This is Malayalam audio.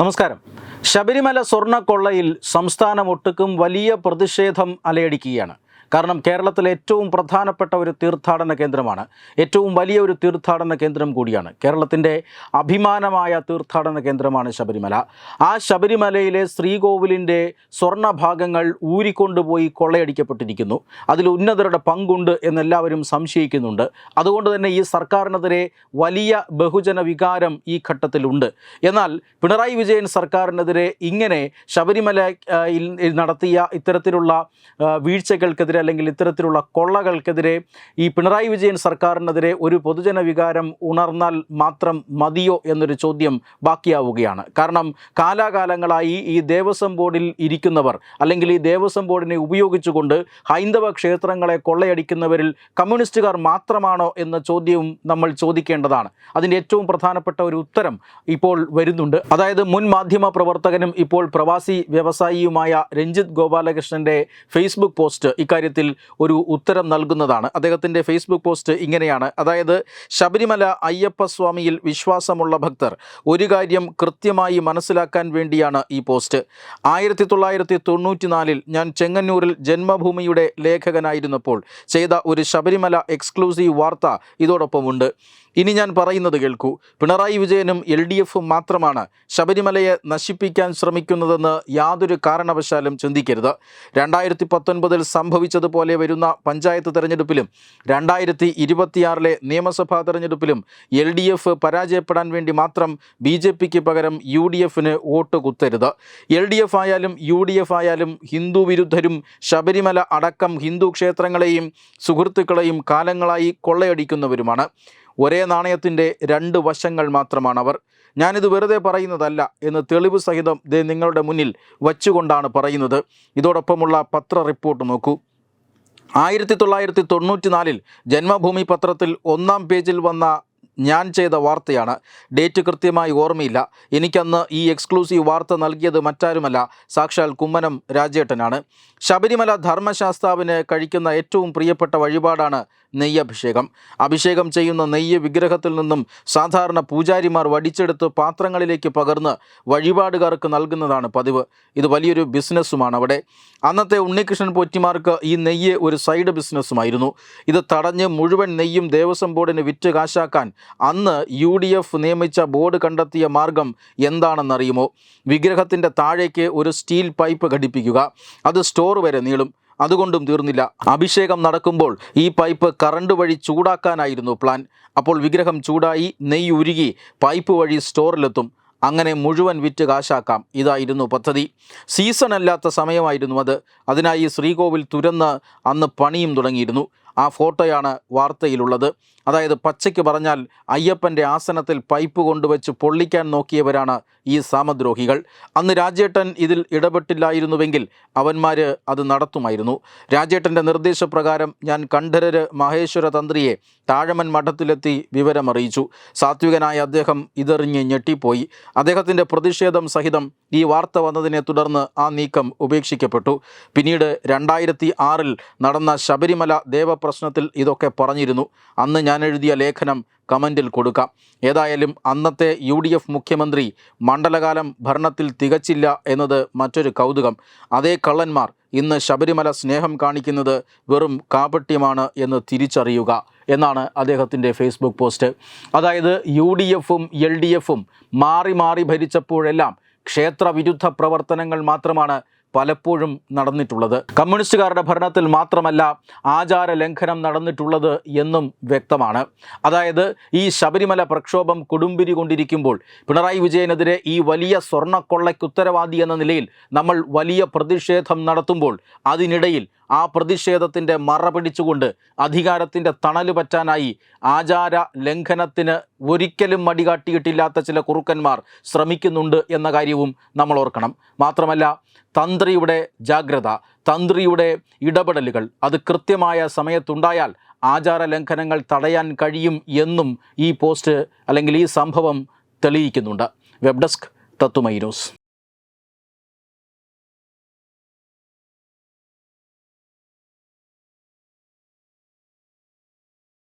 നമസ്കാരം. ശബരിമല സ്വർണക്കൊള്ളയിൽ സംസ്ഥാനമൊട്ടുക്കും വലിയ പ്രതിഷേധം അലയടിക്കുകയാണ്. കാരണം കേരളത്തിലെ ഏറ്റവും പ്രധാനപ്പെട്ട ഒരു തീർത്ഥാടന കേന്ദ്രമാണ്. ഏറ്റവും വലിയ ഒരു തീർത്ഥാടന കേന്ദ്രം കൂടിയാണ്. കേരളത്തിന്റെ അഭിമാനമായ തീർത്ഥാടന കേന്ദ്രമാണ് ശബരിമല. ആ ശബരിമലയിലെ ശ്രീകോവിലിന്റെ സ്വർണഭാഗങ്ങൾ ഊരിക്കൊണ്ടുപോയി കൊള്ളയടിക്കപ്പെട്ടിരിക്കുന്നു. അതിൽ ഉന്നതരുടെ പങ്കുണ്ട് എന്നെല്ലാവരും സംശയിക്കുന്നുണ്ട്. അതുകൊണ്ട് തന്നെ ഈ സർക്കാരിനെതിരെ വലിയ ബഹുജന വികാരം ഈ ഘട്ടത്തിലുണ്ട് എന്നാൽ പിണറായി വിജയൻ സർക്കാരിനെതിരെ ഇങ്ങനെ ശബരിമലയിൽ നടത്തിയ ഇത്തരത്തിലുള്ള വീഴ്ചകൾക്കെതിരെ അല്ലെങ്കിൽ ഇത്തരത്തിലുള്ള കൊള്ളകൾക്കെതിരെ ഈ പിണറായി വിജയൻ സർക്കാരിനെതിരെ ഒരു പൊതുജന വികാരം ഉണർന്നാൽ മാത്രം മതിയോ എന്നൊരു ചോദ്യം ബാക്കിയാവുകയാണ്. കാരണം കാലാകാലങ്ങളായി ഈ ദേവസ്വം ബോർഡിൽ ഇരിക്കുന്നവർ അല്ലെങ്കിൽ ഈ ദേവസ്വം ബോർഡിനെ ഉപയോഗിച്ചുകൊണ്ട് ഹൈന്ദവ ക്ഷേത്രങ്ങളെ കൊള്ളയടിക്കുന്നവരിൽ കമ്മ്യൂണിസ്റ്റുകാർ മാത്രമാണോ എന്ന ചോദ്യവും നമ്മൾ ചോദിക്കേണ്ടതാണ്. അതിന്റെ ഏറ്റവും പ്രധാനപ്പെട്ട ഒരു ഉത്തരം ഇപ്പോൾ വരുന്നുണ്ട്. അതായത് മുൻ മാധ്യമ പ്രവർത്തകനും ഇപ്പോൾ പ്രവാസി വ്യവസായിയുമായ രഞ്ജിത്ത് ഗോപാലകൃഷ്ണന്റെ ഫേസ്ബുക്ക് പോസ്റ്റ് ഇക്കാര്യത്തിൽ ഒരു ഉത്തരം നൽകുന്നതാണ്. അദ്ദേഹത്തിന്റെ ഫേസ്ബുക്ക് പോസ്റ്റ് ഇങ്ങനെയാണ്. അതായത് ശബരിമല അയ്യപ്പസ്വാമിയിൽ വിശ്വാസമുള്ള ഭക്തർ ഒരു കാര്യം കൃത്യമായി മനസ്സിലാക്കാൻ വേണ്ടിയാണ് ഈ പോസ്റ്റ്. ആയിരത്തി തൊള്ളായിരത്തി തൊണ്ണൂറ്റിനാലിൽ ഞാൻ ചെങ്ങന്നൂരിൽ ജന്മഭൂമിയുടെ ലേഖകനായിരുന്നപ്പോൾ ചെയ്ത ഒരു ശബരിമല എക്സ്ക്ലൂസീവ് വാർത്ത ഇതോടൊപ്പമുണ്ട്. ഇനി ഞാൻ പറയുന്നത് കേൾക്കൂ. പിണറായി വിജയനും എൽ ഡി എഫും മാത്രമാണ് ശബരിമലയെ നശിപ്പിക്കാൻ ശ്രമിക്കുന്നതെന്ന് യാതൊരു കാരണവശാലും ചിന്തിക്കരുത്. രണ്ടായിരത്തി പത്തൊൻപതിൽ സംഭവിച്ചതുപോലെ വരുന്ന പഞ്ചായത്ത് തെരഞ്ഞെടുപ്പിലും രണ്ടായിരത്തി ഇരുപത്തിയാറിലെ നിയമസഭാ തെരഞ്ഞെടുപ്പിലും എൽ ഡി എഫ് പരാജയപ്പെടാൻ വേണ്ടി മാത്രം ബി ജെ പിക്ക് പകരം യു ഡി എഫിന് വോട്ട് കുത്തരുത്. എൽ ഡി എഫ് ആയാലും യു ഡി എഫ് ആയാലും ഹിന്ദു വിരുദ്ധരും ശബരിമല അടക്കം ഹിന്ദു ക്ഷേത്രങ്ങളെയും സുഹൃത്തുക്കളെയും കാലങ്ങളായി കൊള്ളയടിക്കുന്നവരുമാണ്. ഒരേ നാണയത്തിന്റെ രണ്ട് വശങ്ങൾ മാത്രമാണ് അവർ ഞാനിത് വെറുതെ പറയുന്നതല്ല എന്ന് തെളിവ് സഹിതം ദേ നിങ്ങളുടെ മുന്നിൽ വച്ചുകൊണ്ടാണ് പറയുന്നത്. ഇതോടൊപ്പമുള്ള പത്ര റിപ്പോർട്ട് നോക്കൂ. ആയിരത്തി തൊള്ളായിരത്തി തൊണ്ണൂറ്റിനാലിൽ ജന്മഭൂമി പത്രത്തിൽ ഒന്നാം പേജിൽ വന്ന ഞാൻ ചെയ്ത വാർത്തയാണ്. ഡേറ്റ് കൃത്യമായി ഓർമ്മയില്ല. എനിക്കന്ന് ഈ എക്സ്ക്ലൂസീവ് വാർത്ത നൽകിയത് മറ്റാരുമല്ല. സാക്ഷാൽ കുമ്മനം രാജേട്ടനാണ്. ശബരിമല ധർമ്മശാസ്താവിന് കഴിക്കുന്ന ഏറ്റവും പ്രിയപ്പെട്ട വഴിപാടാണ് നെയ്യഭിഷേകം. അഭിഷേകം ചെയ്യുന്ന നെയ്യ് വിഗ്രഹത്തിൽ നിന്നും സാധാരണ പൂജാരിമാർ വടിച്ചെടുത്ത് പാത്രങ്ങളിലേക്ക് പകർന്ന് വഴിപാടുകാർക്ക് നൽകുന്നതാണ് പതിവ്. ഇത് വലിയൊരു ബിസിനസ്സുമാണ് അവിടെ. അന്നത്തെ ഉണ്ണികൃഷ്ണൻ പോറ്റിമാർക്ക് ഈ നെയ്യ് ഒരു സൈഡ് ബിസിനസ്സുമായിരുന്നു. ഇത് തടഞ്ഞ് മുഴുവൻ നെയ്യും ദേവസ്വം ബോർഡിന് വിറ്റ് കാശാക്കാൻ അന്ന് യു ഡി എഫ് നിയമിച്ച ബോർഡ് കണ്ടെത്തിയ മാർഗം എന്താണെന്നറിയുമോ? വിഗ്രഹത്തിന്റെ താഴേക്ക് ഒരു സ്റ്റീൽ പൈപ്പ് ഘടിപ്പിക്കുക. അത് സ്റ്റോർ വരെ നീളും. അതുകൊണ്ടും തീർന്നില്ല. അഭിഷേകം നടക്കുമ്പോൾ ഈ പൈപ്പ് കറണ്ട് വഴി ചൂടാക്കാനായിരുന്നു പ്ലാൻ അപ്പോൾ വിഗ്രഹം ചൂടായി നെയ്യ് ഉരുകി പൈപ്പ് വഴി സ്റ്റോറിലെത്തും അങ്ങനെ മുഴുവൻ വിറ്റ് കാശാക്കാം. ഇതായിരുന്നു പദ്ധതി. സീസൺ അല്ലാത്ത സമയമായിരുന്നു അത്. അതിനായി ശ്രീകോവിൽ തുരന്ന് അന്ന് പണിയും തുടങ്ങിയിരുന്നു. ആ ഫോട്ടോയാണ് വാർത്തയിലുള്ളത്. അതായത് പച്ചയ്ക്ക് പറഞ്ഞാൽ അയ്യപ്പന്റെ ആസനത്തിൽ പൈപ്പ് കൊണ്ടുവച്ച് പൊള്ളിക്കാൻ നോക്കിയവരാണ് ഈ സാമദ്രോഹികൾ. അന്ന് രാജേട്ടൻ ഇതിൽ ഇടപെട്ടില്ലായിരുന്നുവെങ്കിൽ അവന്മാർ അത് നടത്തുമായിരുന്നു. രാജേട്ടന്റെ നിർദ്ദേശപ്രകാരം ഞാൻ കണ്ഠരര് മഹേശ്വര തന്ത്രിയെ താഴമൻ മഠത്തിലെത്തി വിവരമറിയിച്ചു. സാത്വികനായ അദ്ദേഹം ഇതെറിഞ്ഞ് ഞെട്ടിപ്പോയി. അദ്ദേഹത്തിന്റെ പ്രതിഷേധം സഹിതം ഈ വാർത്ത വന്നതിനെ തുടർന്ന് ആ നീക്കം ഉപേക്ഷിക്കപ്പെട്ടു. പിന്നീട് രണ്ടായിരത്തി ആറിൽ നടന്ന ശബരിമല ദേവപ്രശ്നത്തിൽ ഇതൊക്കെ പറഞ്ഞിരുന്നു. അന്ന് ഞാൻ എഴുതിയ ലേഖനം കമന്റിൽ കൊടുക്കാം. ഏതായാലും അന്നത്തെ യു ഡി എഫ് മുഖ്യമന്ത്രി മണ്ഡലകാലം ഭരണത്തിൽ തികച്ചില്ല എന്നത് മറ്റൊരു കൗതുകം. അതേ കള്ളന്മാർ ഇന്ന് ശബരിമല സ്നേഹം കാണിക്കുന്നത് വെറും കാപട്യമാണ് എന്ന് തിരിച്ചറിയുക എന്നാണ് അദ്ദേഹത്തിന്റെ ഫേസ്ബുക്ക് പോസ്റ്റ്. അതായത് യു ഡി എഫും എൽ ഡി എഫും മാറി മാറി ഭരിച്ചപ്പോഴെല്ലാം ക്ഷേത്രവിരുദ്ധ പ്രവർത്തനങ്ങൾ മാത്രമാണ് പലപ്പോഴും നടന്നിട്ടുള്ളത്. കമ്മ്യൂണിസ്റ്റുകാരുടെ ഭരണത്തിൽ മാത്രമല്ല ആചാര ലംഘനം നടന്നിട്ടുള്ളത് എന്നും വ്യക്തമാണ്. അതായത് ഈ ശബരിമല പ്രക്ഷോഭം കൊടുമ്പിരി കൊണ്ടിരിക്കുമ്പോൾ പിണറായി വിജയനെതിരെ ഈ വലിയ സ്വർണക്കൊള്ളയ്ക്ക് ഉത്തരവാദി എന്ന നിലയിൽ നമ്മൾ വലിയ പ്രതിഷേധം നടത്തുമ്പോൾ അതിനിടയിൽ ആ പ്രതിഷേധത്തിന്റെ മറ പിടിച്ചുകൊണ്ട് അധികാരത്തിന്റെ തണൽ പറ്റാനായി ആചാര ലംഘനത്തിന് ഒരിക്കലും മടികാട്ടിയിട്ടില്ലാത്ത ചില കുറുക്കന്മാർ ശ്രമിക്കുന്നുണ്ട് എന്ന കാര്യവും നമ്മൾ ഓർക്കണം. മാത്രമല്ല തന്ത്രിയുടെ ജാഗ്രത തന്ത്രിയുടെ ഇടപെടലുകൾ അത് കൃത്യമായ സമയത്തുണ്ടായാൽ ആചാര ലംഘനങ്ങൾ തടയാൻ കഴിയും എന്നും ഈ പോസ്റ്റ് അല്ലെങ്കിൽ ഈ സംഭവം തെളിയിക്കുന്നുണ്ട്. Web desk Thathumai news.